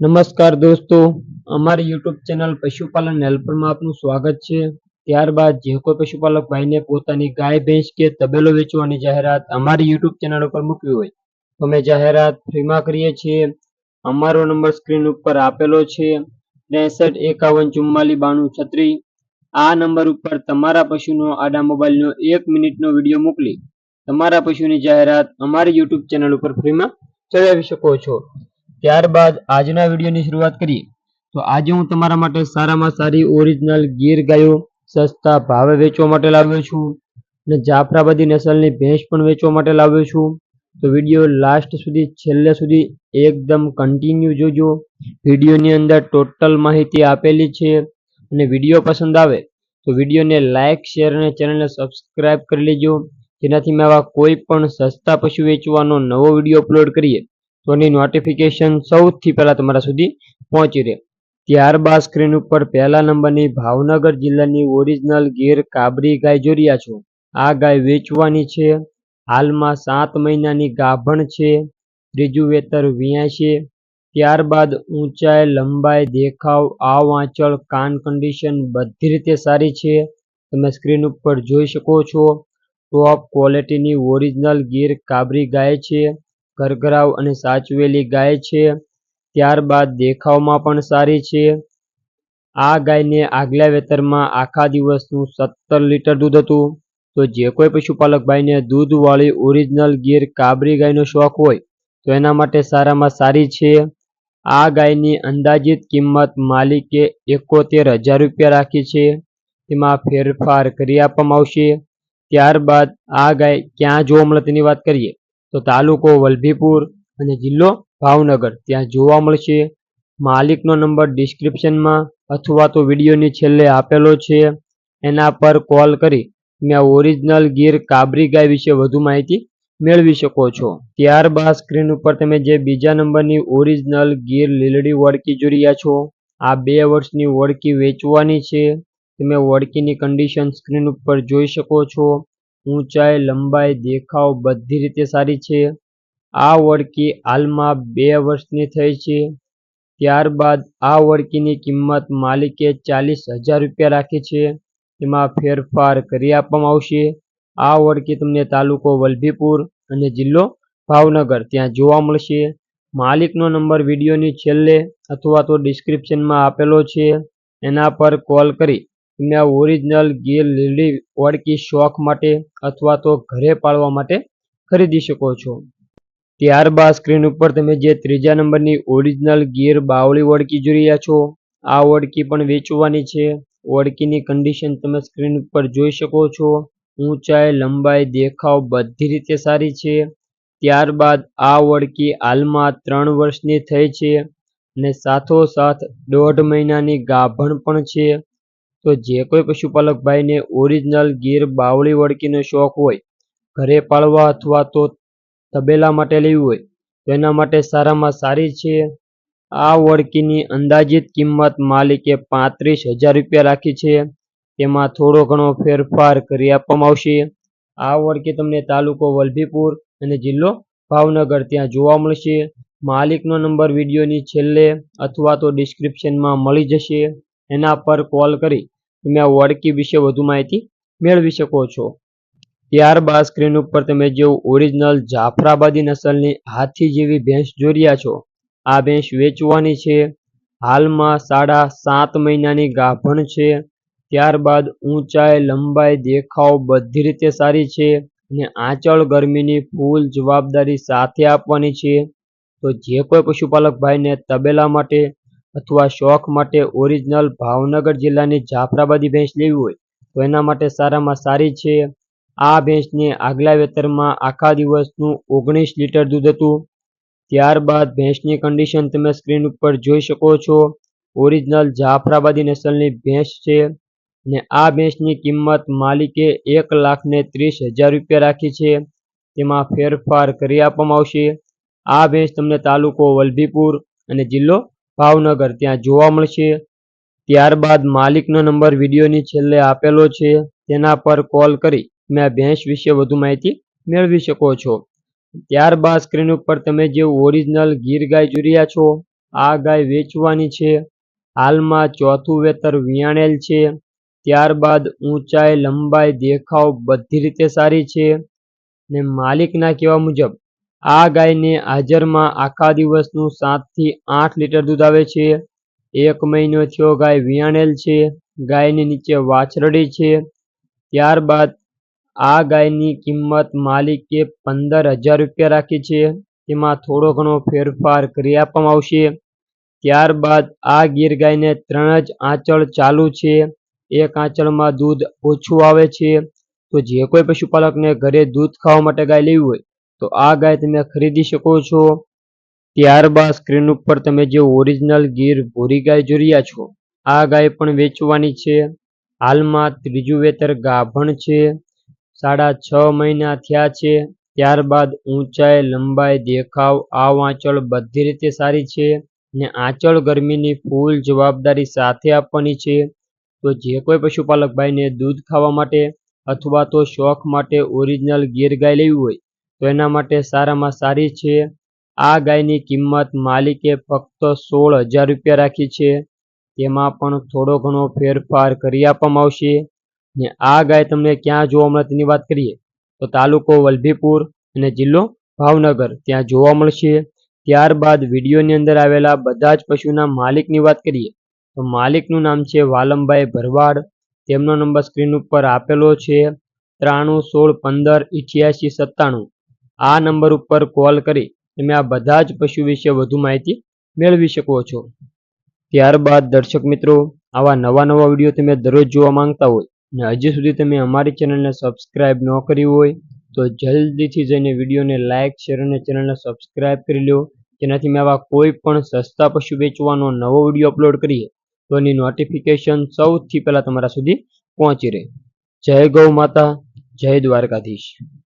નમસ્કાર દોસ્તો, અમારી યુટ્યુબ ચેનલ પશુપાલન હેલ્પરમાં આપનું સ્વાગત છે. ત્યારબાદ જે કોઈ પશુપાલક ભાઈને પોતાની ગાય, ભેંસ કે તબેલો વેચવાની જાહેરાત અમારી યુટ્યુબ ચેનલ ઉપર મૂકવી હોય, તો અમે જાહેરાત ફ્રીમાં કરીએ છીએ. અમારો નંબર સ્ક્રીન ઉપર આપેલો છે, ત્રેસઠ એકાવન ચુમ્માલીસ બાણું છત્રીસ. આ નંબર ઉપર તમારા પશુનો આડા મોબાઈલનો એક મિનિટનો વીડિયો મોકલી, તમારા પશુની જાહેરાત અમારી યુટ્યુબ ચેનલ ઉપર ફ્રીમાં ચલાવી શકો છો. ત્યારબાદ આજના વિડીયોની શરૂઆત કરીએ. તો આજે હું તમારા માટે સારામાં સારી ઓરિજિનલ ગીર ગાયો સસ્તા ભાવે વેચવા માટે લાવ્યો છું અને જાફરાબાદી નસલની ભેંસ પણ વેચવા માટે લાવ્યો છું. તો વીડિયો લાસ્ટ સુધી, છેલ્લે સુધી એકદમ કન્ટિન્યુ જોજો. વિડીયોની અંદર ટોટલ માહિતી આપેલી છે અને વીડિયો પસંદ આવે તો વિડીયોને લાઇક શેર અને ચેનલને સબસ્ક્રાઇબ કરી લેજો. જેનાથી મેં આવા કોઈ પણ સસ્તા પશુ વેચવાનો નવો વીડિયો અપલોડ કરીએ. તો એની નોટિફિકેશન સૌથી પહેલાં તમારા સુધી પહોંચી રહે. ત્યારબાદ સ્ક્રીન ઉપર પહેલા નંબરની ભાવનગર જિલ્લાની ઓરિજિનલ ગીર કાબરી ગાય જોઈ રહ્યા છો. આ ગાય વેચવાની છે. હાલમાં સાત મહિનાની ગાભણ છે. ત્રીજું વેતર વિયાશે. ત્યારબાદ ઊંચાઈ, લંબાઈ, દેખાવ, આવ, આંચળ, કાન કન્ડિશન બધી રીતે સારી છે. તમે સ્ક્રીન ઉપર જોઈ શકો છો. ટોપ ક્વોલિટીની ઓરિજિનલ ગીર કાબરી ગાય છે. ઘરઘરાવ અને સાચવેલી ગાય છે, ત્યારબાદ દેખાવમાં પણ સારી છે. આ ગાયને આગલા વેતરમાં આખા દિવસનું સત્તર લીટર દૂધ હતું. તો જે કોઈ પશુપાલક ભાઈને દૂધવાળી ઓરિજિનલ ગીર કાબરી ગાયનો શોખ હોય, તો એના માટે સારામાં સારી છે. આ ગાયની અંદાજિત કિંમત માલિકે એકોતેર હજાર રૂપિયા રાખી છે. તેમાં ફેરફાર કરી આપવામાં આવશે. ત્યારબાદ આ ગાય ક્યાં જોવા મળે તેની વાત કરીએ. તો તાલુકો વલભીપુર અને જિલ્લો ભાવનગર. ત્યાં જોવા મળશે. માલિકનો નંબર ડિસ્ક્રિપ્શનમાં અથવા તો વિડીયોની છેલ્લે આપેલો છે. એના પર કોલ કરી આ ઓરિજિનલ ગીર કાબરી ગાય વિશે વધુ માહિતી મેળવી શકો છો. ત્યારબાદ સ્ક્રીન ઉપર તમે જે બીજા નંબરની ઓરિજિનલ ગીર લીલડી વડકી જોઈ રહ્યા છો, આ બે વર્ષની વડકી વેચવાની છે. તમે વડકીની કન્ડિશન સ્ક્રીન ઉપર જોઈ શકો છો. ઊંચાઈ, લંબાઈ, દેખાવ બધી રીતે સારી છે. આ વળકી હાલમાં બે વર્ષની થઈ છે. ત્યારબાદ આ વળકીની કિંમત માલિકે ચાલીસ હજાર રૂપિયા રાખી છે. એમાં ફેરફાર કરી આપવામાં આવશે. આ વળકી તમને તાલુકો વલભીપુર અને જિલ્લો ભાવનગર ત્યાં જોવા મળશે. માલિકનો નંબર વિડીયોની છેલ્લે અથવા તો ડિસ્ક્રિપ્શનમાં આપેલો છે. એના પર કોલ કરી તમે આ ઓરિજિનલ ગીર લીલી વળકી શોખ માટે અથવા તો ઘરે પાળવા માટે ખરીદી શકો છો. ત્યારબાદ સ્ક્રીન ઉપર તમે જે ત્રીજા નંબરની ઓરિજિનલ ગીર બાવળી વળકી જોઈ રહ્યા છો. આ વળકી પણ વેચવાની છે. વળકીની કન્ડિશન તમે સ્ક્રીન ઉપર જોઈ શકો છો. ઊંચાઈ, લંબાઈ, દેખાવ બધી રીતે સારી છે. ત્યારબાદ આ વળકી હાલમાં ત્રણ વર્ષની થઈ છે અને સાથોસાથ દોઢ મહિનાની ગાભણ પણ છે. તો જે કોઈ પશુપાલક ભાઈને ઓરિજિનલ ગીર બાવળી વળકીનો શોખ હોય, ઘરે પાળવા અથવા તો તબેલા માટે લેવી હોય, તો એના માટે સારામાં સારી છે. આ વળકીની અંદાજિત કિંમત માલિકે પાંત્રીસ હજાર રૂપિયા રાખી છે. તેમાં થોડો ઘણો ફેરફાર કરી આપવામાં આવશે. આ વળકી તમને તાલુકો વલભીપુર અને જિલ્લો ભાવનગર ત્યાં જોવા મળશે. માલિકનો નંબર વિડીયોની છેલ્લે અથવા તો ડિસ્ક્રિપ્શનમાં મળી જશે. એના પર કોલ કરી તમે આ વળકી વિશે વધુ માહિતી મેળવી શકો છો. ત્યારબાદ સ્ક્રીન ઉપર તમે જે ઓરિજિનલ જાફરાબાદી નસલની હાથી જેવી ભેંસ રહ્યા છો, આ ભેંસ વેચવાની છે. હાલમાં સાડા સાત મહિનાની ગાભણ છે. ત્યારબાદ ઊંચાઈ, લંબાઈ, દેખાવ બધી રીતે સારી છે અને આંચળ ગરમીની ફૂલ જવાબદારી સાથે આપવાની છે. તો જે કોઈ પશુપાલક ભાઈને તબેલા માટે અથવા શોખ માટે ઓરિજિનલ ભાવનગર જિલ્લાની જાફરાબાદી ભેંસ લેવી હોય, તો એના માટે સારામાં સારી છે. આ ભેંસને આગલા વેતરમાં આખા દિવસનું ઓગણીસ લીટર દૂધ હતું. ત્યારબાદ ભેંસની કન્ડિશન તમે સ્ક્રીન ઉપર જોઈ શકો છો. ઓરિજિનલ જાફરાબાદી નસલની ભેંસ છે ને આ ભેંસની કિંમત માલિકે એક લાખ ને ત્રીસ હજાર રૂપિયા રાખી છે. તેમાં ફેરફાર કરી આપવામાં આવશે. આ ભેંસ તમને તાલુકો વલભીપુર અને જિલ્લો ભાવનગર. ત્યાં જોવા મળશે. ત્યારબાદ માલિકનો નંબર વિડીયોની છેલ્લે આપેલો છે. તેના પર કોલ કરી તમે આ ભેંસ વિશે વધુ માહિતી મેળવી શકો છો. ત્યારબાદ સ્ક્રીન ઉપર તમે જે ઓરિજિનલ ગીર ગાય જોઈ રહ્યા છો, આ ગાય વેચવાની છે. હાલમાં ચોથું વેતર વિયાણેલ છે. ત્યારબાદ ઊંચાઈ, લંબાઈ, દેખાવ બધી રીતે સારી છે. ને માલિકના કહેવા મુજબ આ ગાયને હાજરમાં આખા દિવસનું સાતથી આઠ લીટર દૂધ આવે છે. એક મહિનો થયો ગાય વિયાણેલ છે. ગાયની નીચે વાછરડી છે. ત્યારબાદ આ ગાયની કિંમત માલિકે પંદર હજાર રૂપિયા રાખી છે. તેમાં થોડો ઘણો ફેરફાર કરી આપવામાં આવશે. ત્યારબાદ આ ગીર ગાયને ત્રણ જ આંચળ ચાલુ છે. એક આંચળમાં દૂધ ઓછું આવે છે. તો જે કોઈ પશુપાલકને ઘરે દૂધ ખાવા માટે ગાય લેવી હોય તો આ ગાય તમે ખરીદી શકો છો. ત્યારબાદ સ્ક્રીન ઉપર તમે જે ઓરિજિનલ ગીર ભૂરી ગાય જોઈ રહ્યા છો, આ ગાય પણ વેચવાની છે. હાલમાં ત્રીજું વેતર ગાભણ છે. સાડા છ મહિના થયા છે. ત્યારબાદ ઊંચાઈ, લંબાઈ, દેખાવ આવ આંચળ બધી રીતે સારી છે ને આંચળ ગરમીની ફૂલ જવાબદારી સાથે આપવાની છે. તો જે કોઈ પશુપાલક ભાઈને દૂધ ખાવા માટે અથવા તો શોખ માટે ઓરિજિનલ ગીર ગાય લેવી હોય તો એના માટે સારામાં સારી છે. આ ગાયની કિંમત માલિકે ફક્ત સોળ હજાર રૂપિયા રાખી છે. તેમાં પણ થોડો ઘણો ફેરફાર કરી આપવામાં આવશે. ને આ ગાય તમને ક્યાં જોવા મળે તેની વાત કરીએ, તો તાલુકો વલભીપુર અને જિલ્લો ભાવનગર ત્યાં જોવા મળશે. ત્યારબાદ વિડીયોની અંદર આવેલા બધા જ પશુના માલિકની વાત કરીએ, તો માલિકનું નામ છે વાલમભાઈ ભરવાડ. તેમનો નંબર સ્ક્રીન ઉપર આપેલો છે. ત્રાણું, સોળ, પંદર, ઇઠ્યાસી, સત્તાણું. આ નંબર ઉપર કોલ કરી તમે આ બધા જ પશુ વિશે વધુ માહિતી મેળવી શકો છો. ત્યારબાદ દર્શક મિત્રો, આવા નવા નવા વીડિયો તમે દરરોજ જોવા માંગતા હોય અને હજી સુધી તમે અમારી ચેનલને સબસ્ક્રાઇબ ન કરી હોય તો જલ્દીથી જઈને વિડીયોને લાઇક શેર અને ચેનલને સબસ્ક્રાઇબ કરી લો જેનાથી મેં આવા કોઈ પણ સસ્તા પશુ વેચવાનો નવો વીડિયો અપલોડ કરીએ તો એની નોટિફિકેશન સૌથી પહેલાં તમારા સુધી પહોંચી રહે. જય ગૌ માતા, જય દ્વારકાધીશ.